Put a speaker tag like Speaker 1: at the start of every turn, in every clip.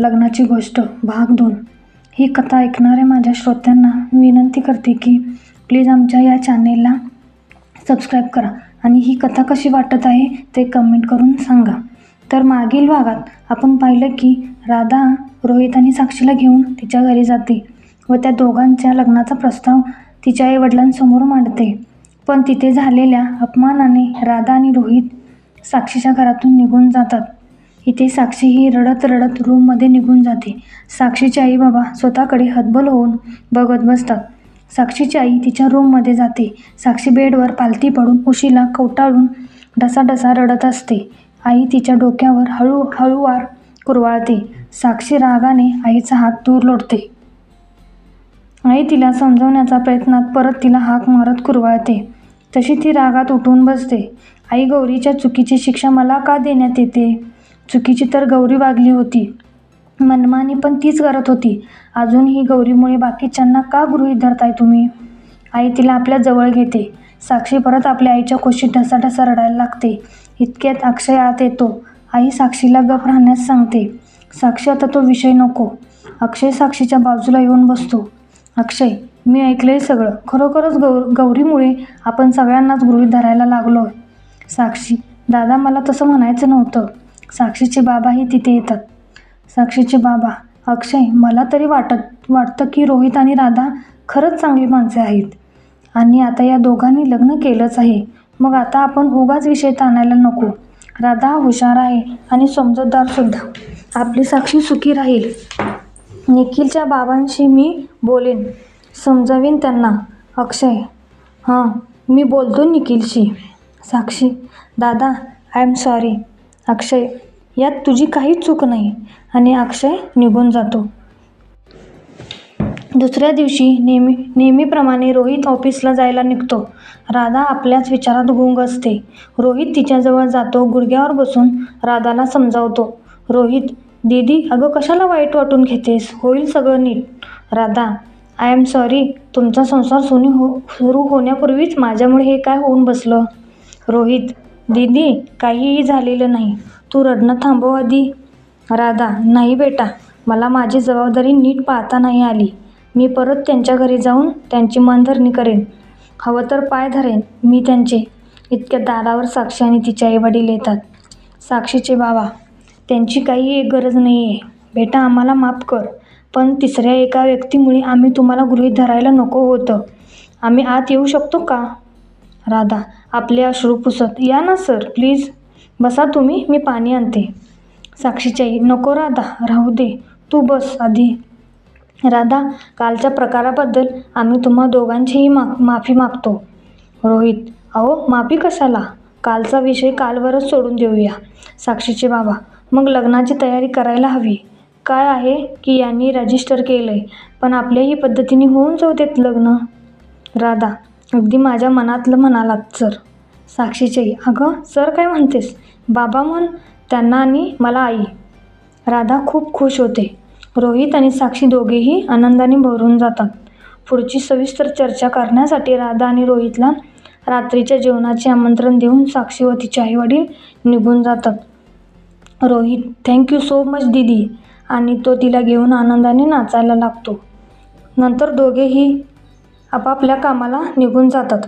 Speaker 1: लग्नाची गोष्ट भाग दोन. ही कथा ऐकणाऱ्या माझ्या श्रोत्यांना विनंती करते की प्लीज आमच्या या चॅनेलला सबस्क्राईब करा आणि ही कथा कशी वाटत आहे ते कमेंट करून सांगा. तर मागील भागात आपण पाहिलं की राधा रोहित आणि साक्षीला घेऊन तिच्या घरी जाते व त्या दोघांच्या लग्नाचा प्रस्ताव तिच्या आईवडिलांसमोर मांडते. पण तिथे झालेल्या अपमानाने राधा आणि रोहित साक्षीच्या घरातून निघून जातात. इथे साक्षी ही रडत रडत रूममध्ये निघून जाते. साक्षीचे आई बाबा स्वतःकडे हतबल होऊन बघत बसतात. साक्षीची आई तिच्या रूममध्ये जाते. साक्षी बेडवर पालथी पडून उशीला कवटाळून ढसाढसा रडत असते. आई तिच्या डोक्यावर हळू हळूवार कुरवाळते. साक्षी रागाने आईचा हात दूर लोटते. आई तिला समजवण्याचा प्रयत्नात परत तिला हाक मारत कुरवाळते. तशी ती रागात उठून बसते. आई गौरीच्या चुकीची शिक्षा मला का देण्यात येते? चुकीची तर गौरी वागली होती. मनमानी पण तीच करत होती. अजूनही गौरीमुळे बाकीच्यांना का गृहीत धरताय तुम्ही? आई तिला आपल्या जवळ घेते. साक्षी परत आपल्या आईच्या कुशीत ढसाढसा रडायला लागते. इतक्यात अक्षय आत येतो. आई साक्षीला गप राहण्यास सांगते. साक्षी आता तो विषय नको. अक्षय साक्षीच्या बाजूला येऊन बसतो. अक्षय मी ऐकलंय सगळं. खरोखरच गौ गौरीमुळे आपण सगळ्यांनाच गृहीत धरायला लागलो साक्षी दादा मला तसं म्हणायचं नव्हतं. साक्षीचे बाबाही तिथे येतात. साक्षीचे बाबा अक्षय मला तरी वाटत वाटतं की रोहित आणि राधा खरंच चांगली माणसे आहेत. आणि आता या दोघांनी लग्न केलंच आहे. मग आता आपण उगाच विषय ताणायला नको. राधा हुशार आहे आणि समजूतदारसुद्धा आपली साक्षी सुखी राहील. निखिलच्या बाबांशी मी बोलेन. समजावीन त्यांना. अक्षय हां मी बोलतो निखिलशी. साक्षी दादा आय एम सॉरी अक्षय यात तुझी काहीच चूक नाही आणि अक्षय निघून जातो. दुसऱ्या दिवशी नेहमी नेहमीप्रमाणे रोहित ऑफिसला जायला निघतो. राधा आपल्याच विचारात गुंग असते. रोहित तिच्याजवळ जातो गुडघ्यावर बसून राधाला समजावतो. रोहित दीदी अगं कशाला वाईट वाटून घेतेस? होईल सगळं नीट. राधा आय एम सॉरी तुमचा संसार सुनी हो सुरू होण्यापूर्वीच माझ्यामुळे हे काय होऊन बसलं? रोहित दीदी काहीही झालेलं नाही. तू रडणं थांबव आधी. राधा नाही बेटा. मला माझी जबाबदारी नीट पाहता नाही आली. मी परत त्यांच्या घरी जाऊन त्यांची मनधरणी करेन. हवं तर पाय धरेन मी त्यांचे. इतक्या दारावर साक्षी आणि तिचे आईवडील येतात. साक्षीचे बाबा त्यांची काही एक गरज नाही आहे बेटा आम्हाला माफ कर पण तिसऱ्या एका व्यक्तीमुळे आम्ही तुम्हाला गृहीत धरायला नको होतं. आम्ही आत येऊ शकतो का? राधा आपले अश्रू पुसत. या ना सर प्लीज. बसा तुम्ही मी पाणी आणते. साक्षीची आई नको राधा राहू दे. तू बस आधी. राधा कालच्या प्रकाराबद्दल आम्ही तुम्हा दोघांचीही मा माफी मागतो. रोहित अहो माफी कशाला? कालचा विषय कालवरच सोडून देऊया. साक्षीचे बाबा मग लग्नाची तयारी करायला हवी. काय आहे की यांनी रजिस्टर केलं आहे पण आपल्याही पद्धतीने होऊन जाऊ देत लग्न? राधा अगदी माझ्या मनातलं म्हणालात सर. साक्षीची आई अगं सर काय म्हणतेस? बाबा म्हण त्यांना आणि मला आई. राधा खूप खुश होते. रोहित आणि साक्षी दोघेही आनंदाने भरून जातात. पुढची सविस्तर चर्चा करण्यासाठी राधा आणि रोहितला रात्रीच्या जेवणाचे आमंत्रण देऊन साक्षी व तिचे आईवडील निघून जातात. रोहित थँक्यू सो मच दीदी. आणि तो तिला घेऊन आनंदाने नाचायला लागतो. नंतर दोघेही आपापल्या कामाला निघून जातात.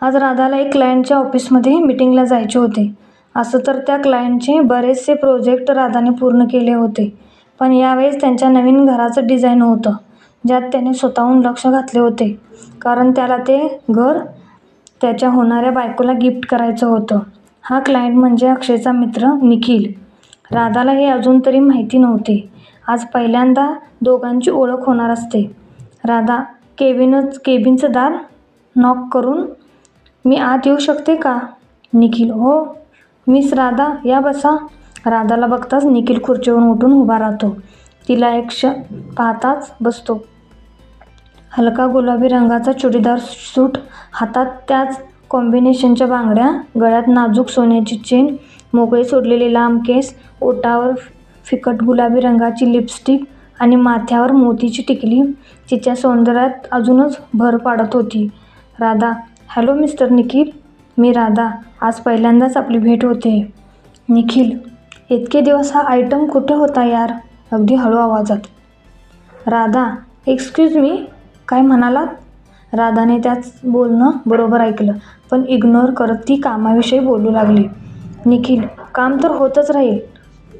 Speaker 1: आज राधाला एक क्लायंटच्या ऑफिसमध्ये मीटिंगला जायचे होते. असं तर त्या क्लायंटचे बरेचसे प्रोजेक्ट राधाने पूर्ण केले होते. पण यावेळेस त्यांच्या नवीन घराचं डिझाईन होतं ज्यात त्याने स्वतःहून लक्ष घातले होते. कारण त्याला ते घर त्याच्या होणाऱ्या बायकोला गिफ्ट करायचं होतं. हा क्लायंट म्हणजे अक्षयचा मित्र निखिल. राधाला हे अजून तरी माहिती नव्हते. आज पहिल्यांदा दोघांची ओळख होणार असते. राधा केबिनच केबिनचं दार नॉक करून मी आत येऊ शकते का? निखिल हो. मिस राधा या बसा. राधाला बघताच निखिल खुर्चीवरून उठून उभा राहतो. तिला एक क्ष पाहताच बसतो. हलका गुलाबी रंगाचा चुडीदार सूट हातात त्याच कॉम्बिनेशनच्या बांगड्या गळ्यात नाजूक सोन्याची चेन मोकळे सोडलेले लांब केस ओटावर फिकट गुलाबी रंगाची लिपस्टिक आणि माथ्यावर मोतीची टिकली. तिच्या सौंदर्यात अजूनच भर पाडत होती. Radha hello mister Nikhil. मी राधा. आज पहिल्यांदाच आपली भेट होते. निखिल इतके दिवस हा आयटम कुठे होता यार? अगदी हळू आवाजात. राधा एक्सक्यूज मी काय म्हणालात? राधाने त्याच बोलणं बरोबर ऐकलं पण इग्नोर करत ती कामाविषयी बोलू लागली. निखिल काम तर होतच राहील.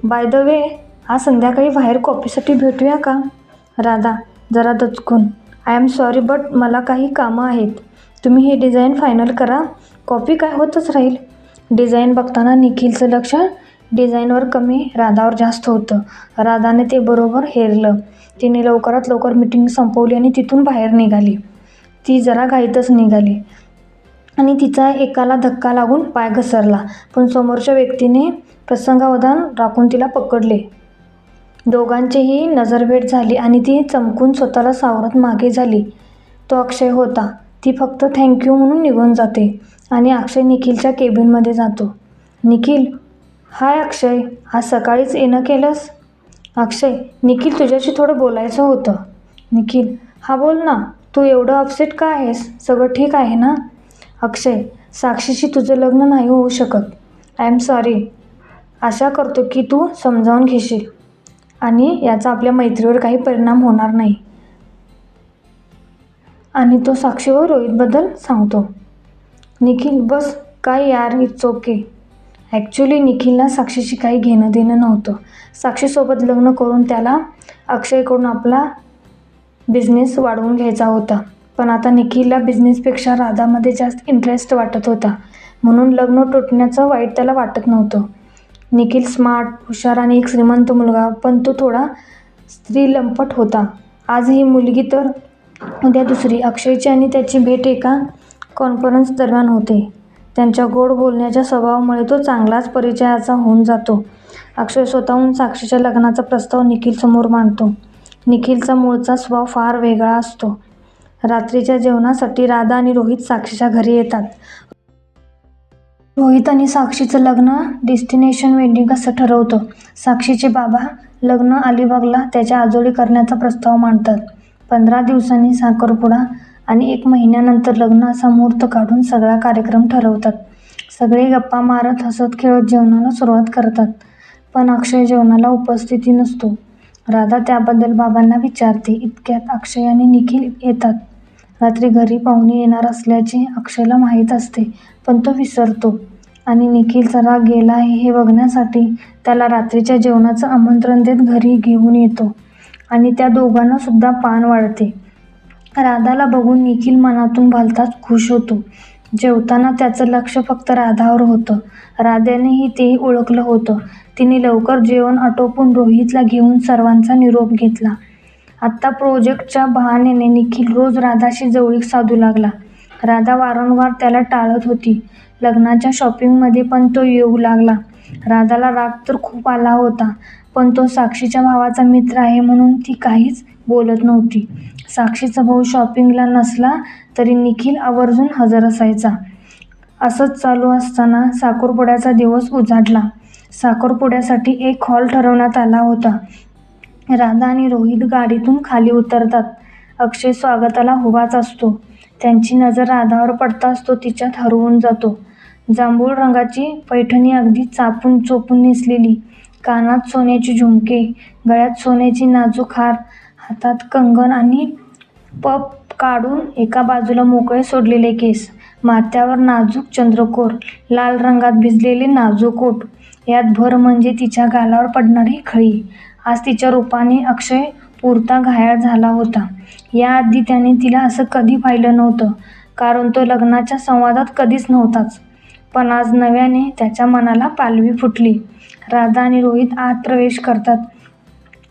Speaker 1: बाय द वे आज संध्याकाळी बाहेर कॉफीसाठी भेटूया का? राधा जरा दचकून. आय एम सॉरी बट मला काही कामं आहेत. तुम्ही हे डिझाईन फायनल करा. कॉपी काय होतच राहील? डिझाईन बघताना निखिलचं लक्ष डिझाईनवर कमी राधावर जास्त होतं. राधाने ते बरोबर हेरलं. तिने लवकरात लवकर मीटिंग संपवली आणि तिथून बाहेर निघाली. ती जरा घाईतच निघाली. आणि तिचा एकाला धक्का लागून पाय घसरला. पण समोरच्या व्यक्तीने प्रसंगावधान राखून तिला पकडले. दोघांचीही नजरभेट झाली आणि ती चमकून स्वतःला सावरत मागे झाली. तो अक्षय होता. ती फक्त थँक्यू म्हणून निघून जाते आणि अक्षय निखिलच्या केबिनमध्ये जातो. निखिल हाय अक्षय आज सकाळीच येणं केलंस? अक्षय निखिल तुझ्याशी थोडं बोलायचं होतं. निखिल हा बोल ना तू एवढं अपसेट का आहेस? सगळं ठीक आहे ना? अक्षय साक्षीशी तुझं लग्न नाही होऊ शकत. आय एम सॉरी आशा करतो की तू समजावून घेशील. आणि याचा आपल्या मैत्रीवर काही परिणाम होणार नाही. आणि तो साक्षी व रोहितबद्दल सांगतो. निखिल बस काय यार इट्स ओके ॲक्च्युली निखिलला साक्षीशी काही घेणं देणं नव्हतं. साक्षीसोबत लग्न करून त्याला अक्षयकडून आपला बिझनेस वाढवून घ्यायचा होता. पण आता निखिलला बिझनेसपेक्षा राधामध्ये जास्त इंटरेस्ट वाटत होता. म्हणून लग्न तुटण्याचं वाईट त्याला वाटत नव्हतं. निखिल स्मार्ट हुशार आणि एक श्रीमंत मुलगा पण तो थोडा स्त्री लंपट होता. आज ही मुलगी तर उद्या दुसरी. अक्षयची आणि त्याची भेट एका कॉन्फरन्स दरम्यान होते. त्यांच्या गोड बोलण्याच्या स्वभावामुळे तो चांगलाच परिचयाचा होऊन जातो. अक्षय स्वतःहून साक्षीच्या लग्नाचा प्रस्ताव निखिलसमोर मांडतो. निखिलचा मूळचा स्वभाव फार वेगळा असतो. रात्रीच्या जेवणासाठी राधा आणि रोहित साक्षीच्या घरी येतात. रोहित आणि साक्षीचं लग्न डेस्टिनेशन वेडिंग असं ठरवतं. साक्षीचे बाबा लग्न अलिबागला त्याच्या आजोळी करण्याचा प्रस्ताव मांडतात. पंधरा दिवसांनी साखरपुडा आणि एक महिन्यानंतर लग्न असा मुहूर्त काढून सगळा कार्यक्रम ठरवतात. सगळे गप्पा मारत हसत खेळत जेवणाला सुरुवात करतात. पण अक्षय जेवणाला उपस्थिती नसतो. राधा त्याबद्दल बाबांना विचारते. इतक्यात अक्षय आणि निखिल येतात. रात्री घरी पाहुणे येणार असल्याचे अक्षयला माहीत असते पण तो विसरतो. आणि निखिलचा राग गेला आहे हे बघण्यासाठी त्याला रात्रीच्या जेवणाचं आमंत्रण देत घरी घेऊन येतो आणि त्या दोघांना सुद्धा पान वाढते. राधाला बघून निखिल मनातून भलताच खुश होतो. जेवताना त्याचं लक्ष फक्त राधावर होतं. राधानेही तेही ओळखलं होतं. तिने लवकर जेवण आटोपून रोहितला घेऊन सर्वांचा निरोप घेतला. आत्ता प्रोजेक्टच्या बहाण्याने निखिल रोज राधाशी जवळीक साधू लागला. राधा वारंवार त्याला टाळत होती. लग्नाच्या शॉपिंगमध्ये पण तो येऊ लागला. राधाला राग तर खूप आला होता पण तो साक्षीच्या भावाचा मित्र आहे म्हणून ती काहीच बोलत नव्हती. साक्षीचा भाऊ शॉपिंगला नसला तरी निखिल आवर्जून हजर असायचा. असंच चालू असताना साखरपुड्याचा दिवस उजाडला. साखरपुड्यासाठी एक हॉल ठरवण्यात आला होता. राधा आणि रोहित गाडीतून खाली उतरतात. अक्षय स्वागताला उभाच असतो. त्यांची नजर राधावर पडताच तो तिच्यात हरवून जातो. जांभूळ रंगाची पैठणी अगदी चापून चोपून नेसलेली कानात सोन्याची झुमके गळ्यात सोन्याची नाजूक हार हातात कंगन आणि पप काढून एका बाजूला मोकळे सोडलेले केस माथ्यावर नाजूक चंद्रकोर लाल रंगात भिजलेले नाजूक ओठ यात भर म्हणजे तिच्या गालावर पडणारी खळी. आज तिच्या रूपाने अक्षय पुरता घायाळ झाला होता. याआधी त्याने तिला असं कधी पाहिलं नव्हतं. कारण तो लग्नाच्या संवादात कधीच नव्हताच. पण आज नव्याने त्याच्या मनाला पालवी फुटली. राधा आणि रोहित आत प्रवेश करतात.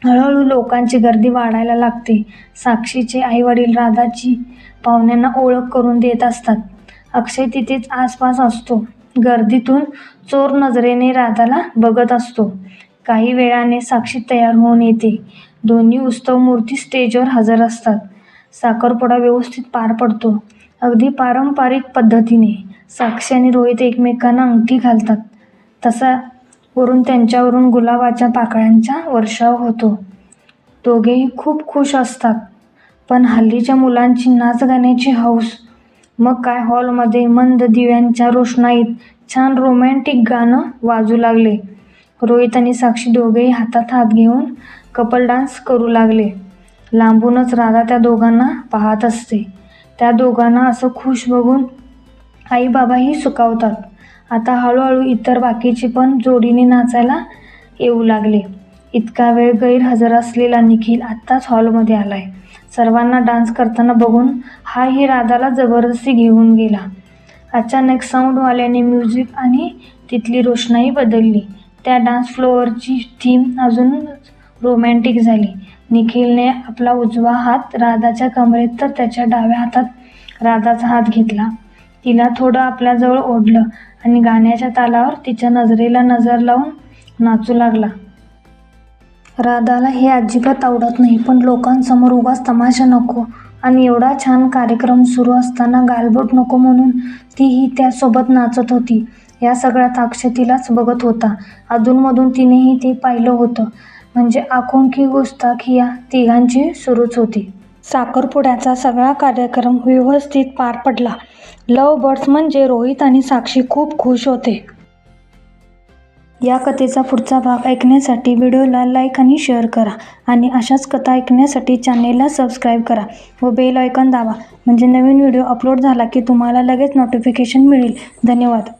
Speaker 1: हळूहळू लोकांची गर्दी वाढायला लागते. साक्षीचे आईवडील राधाची पाहुण्यांना ओळख करून देत असतात. अक्षय तिथेच आसपास असतो. गर्दीतून चोर नजरेने राधाला बघत असतो. काही वेळाने साक्षी तयार होऊन येते. दोन्ही उत्सव मूर्ती स्टेजवर हजर असतात. साखरपुडा व्यवस्थित पार पडतो. अगदी पारंपरिक पद्धतीने साक्षी आणि रोहित एकमेकांना अंगठी घालतात. तसा वरून त्यांच्यावरून गुलाबाच्या पाकळ्यांचा वर्षाव होतो. दोघेही खूप खुश असतात. पण हल्लीच्या मुलांची नाच गाण्याची हौस मग काय हॉलमध्ये मंद दिव्यांच्या रोषणाईत छान रोमॅन्टिक गाणं वाजू लागले. रोहित आणि साक्षी दोघेही हातात हात घेऊन कपल डान्स करू लागले. लांबूनच राधा त्या दोघांना पाहत असते. त्या दोघांना असं खुश बघून आई बाबाही सुकावतात आता हळूहळू इतर बाकीचे पण जोडीने नाचायला येऊ लागले. इतका वेळ गैरहजर असलेला निखिल आत्ताच हॉलमध्ये आलाय. सर्वांना डान्स करताना बघून हाही राधाला जबरदस्ती घेऊन गेला. अचानक साऊंडवाल्याने म्युझिक आणि तिथली रोषणाई बदलली. त्या डान्स फ्लोअरची थीम अजून रोमॅन्टिक झाली. निखिलने आपला उजवा हात राधाच्या कमरेत तर त्याच्या डाव्या हातात राधाचा हात घेतला. तिला थोडं आपल्याजवळ ओढलं आणि गाण्याच्या तालावर तिच्या नजरेला नजर लावून नाचू लागला. राधाला हे अजिबात आवडत नाही पण लोकांसमोर उगाच तमाशा नको आणि एवढा छान कार्यक्रम सुरू असताना गालबोट नको म्हणून तीही त्यासोबत नाचत होती. या सगळ्यात अक्षय तिलाच बघत होता. अधूनमधून तिनेही ते पाहिलं होतं. म्हणजे आखों की गुस्ताखी या तिघांची सुरूच होती. साखरपुड्याचा सगळा कार्यक्रम व्यवस्थित पार पडला. लव बर्ड्स म्हणजे रोहित आणि साक्षी खूप खुश होते. या कथेचा पुढचा भाग ऐकण्यासाठी व्हिडिओला लाईक आणि शेअर करा आणि अशाच कथा ऐकण्यासाठी चॅनेलला सबस्क्राईब करा व बेल आयकॉन दाबा. म्हणजे नवीन व्हिडिओ अपलोड झाला की तुम्हाला लगेच नोटिफिकेशन मिळेल. धन्यवाद.